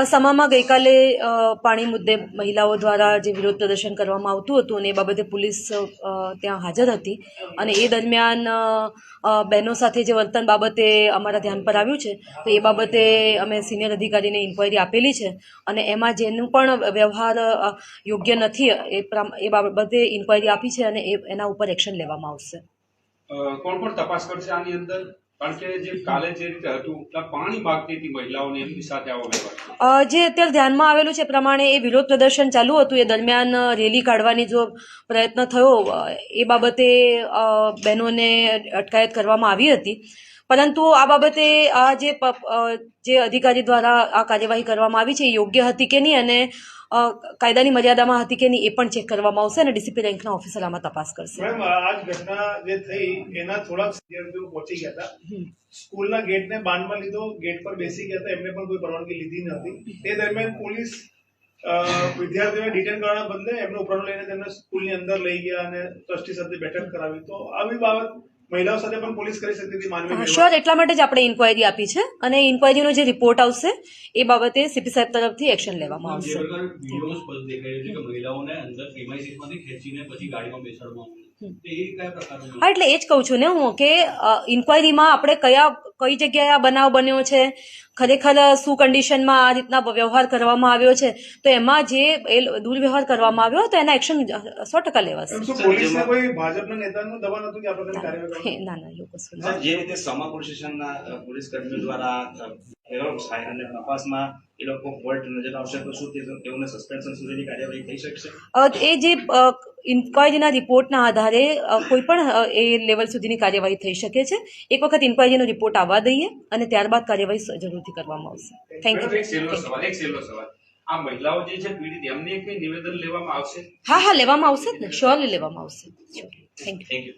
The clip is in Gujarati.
અસમામાં ગઈકાલે પાણી મુદ્દે મહિલાઓ દ્વારા જે વિરોધ પ્રદર્શન કરવામાં આવતું હતું અને એ બાબતે પોલીસ ત્યાં હાજર હતી. અને એ દરમિયાન બહેનો સાથે જે વર્તન બાબતે અમારા ધ્યાન પર આવ્યું છે, તો એ બાબતે અમે સિનિયર અધિકારીને ઇન્ક્વાયરી આપેલી છે. અને એમાં જેનું પણ વ્યવહાર યોગ્ય નથી, એ એ બાબતે ઇન્ક્વાયરી આપી છે અને એના ઉપર એક્શન લેવામાં આવશે. કોણ કોણ તપાસ કરશે આની અંદર? કારણ જે અત્યારે ધ્યાનમાં આવેલું છે પ્રમાણે એ વિરોધ પ્રદર્શન ચાલુ હતું. એ દરમિયાન રેલી કાઢવાની જો પ્રયત્ન થયો એ બાબતે બહેનોને અટકાયત કરવામાં આવી હતી. પરંતુ આ બાબતે આ જે જે અધિકારી દ્વારા આ કાર્યવાહી કરવામાં આવી છે એ યોગ્ય હતી કે નહીં? અને કાયદાની મર્યાદામાં હતી કે નહીં એ પણ ચેક કરવામાં આવશે અને ડીસીપી રેન્કના ઓફિસર આમાં તપાસ કરશે. આજ ઘટના જે થઈ એના થોડાક વિદ્યાર્થીઓ પહોંચી ગયા હતા. સ્કૂલના ગેટને બાંધમાં લીધો ગેટ પર બેસી ગયા હતા એમને પણ કોઈ પરવાનગી લીધી નથી તે દરમિયાન પોલીસ વિદ્યાર્થીઓને ડિટેન કરવાના બદલે એમને ઉપરનો લઈને તેમને સ્કૂલની અંદર લઈ ગયા અને ટ્રસ્ટી સાથે બેઠક કરાવી. તો આવી બાબત મહિલાઓ સાથે પણ પોલીસ કરી શકતી હતી માનવી શ્યોર એટલા માટે જ આપણે ઇન્ક્વાયરી આપી છે અને ઇન્ક્વાયરીનો જે રિપોર્ટ આવશે એ બાબતે સીપી સાહેબ તરફથી એક્શન લેવામાં આવશે. મહિલાઓને અંદર ખેંચીને પછી ગાડીમાં બેસાડવામાં આવે તો એ કયા પ્રકારનું હા એટલે એ જ કહું છું ને હું કે ઇન્ક્વાયરીમાં આપણે કયા કઈ જગ્યાએ આ બનાવ બન્યો છે? ખરેખર શું કન્ડિશનમાં આ રીતના વ્યવહાર કરવામાં આવ્યો છે? તો એમાં જે એ દુર્વ્યવહાર કરવામાં આવ્યો તો એના એક્શન સો ટકા લેવાશે. એમ શું પોલીસને કોઈ ભાજપના નેતાનું દબાણ હતું કે આ પ્રકારની કાર્યવાહી કરવા? ના ના એવું કશું જે રીતે સમા પોલીસ પોલીસ કર્મીઓ દ્વારા અ, થાય અને તપાસમાં એ લોકો ફોલ્ટ નજર આવશે તો શું તેઓને સસ્પેન્શન સુધીની કાર્યવાહી થઈ શકશે? એ જે ઇન્ક્વાયરીના રિપોર્ટના આધારે કોઈ પણ એ લેવલ સુધીની કાર્યવાહી થઈ શકે છે. એક વખત ઇન્ક્વાયરીનો રિપોર્ટ આવવા દઈએ અને ત્યારબાદ કાર્યવાહી જરૂરથી કરવામાં આવશે. થેન્ક યુ એક સવાલ સવાલ. આ મહિલાઓ જે છે પીડિત એમને કઈ નિવેદન લેવામાં આવશે? હા હા લેવામાં આવશે ને. શ્યોરલી લેવામાં આવશે થેન્ક યુ થેન્ક યુ